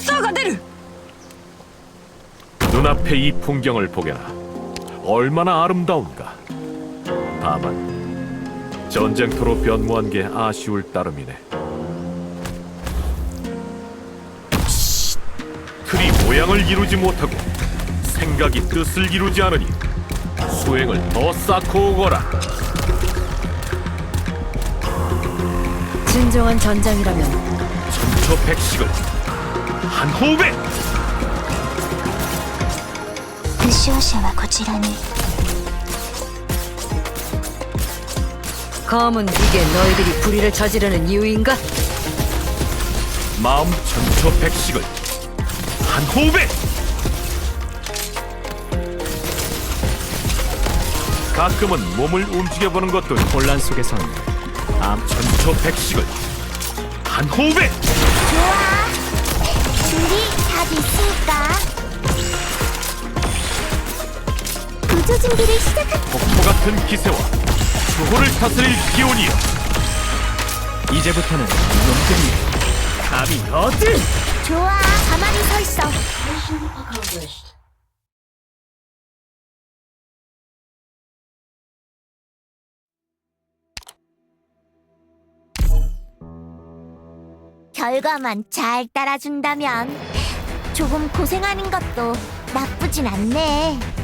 쏴가出る 눈앞에 이 풍경을 보게나 얼마나 아름다운가. 다만 전쟁터로 변모한 게 아쉬울 따름이네. 틀이 모양을 이루지 못하고 생각이 뜻을 이루지 않으니 수행을 더 쌓고 오거라. 진정한 전장이라면 전초 백식을 한 호흡에 負傷者はこちらに 검은 이게 너희들이 불의를 저지르는 이유인가? 마음 천초백식을 한 호흡에 가끔은 몸을 움직여보는 것도 혼란 속에선 암 천초백식을 한 호흡에 좋아 다 됐으니까? 구조 준비를 시작할 폭포 같은 기세와 수호를 다스릴 기온이여. 이제부터는 이놈들이 감히 어딜? 좋아 가만히 서 있어. 결과만 잘 따라준다면 조금 고생하는 것도 나쁘진 않네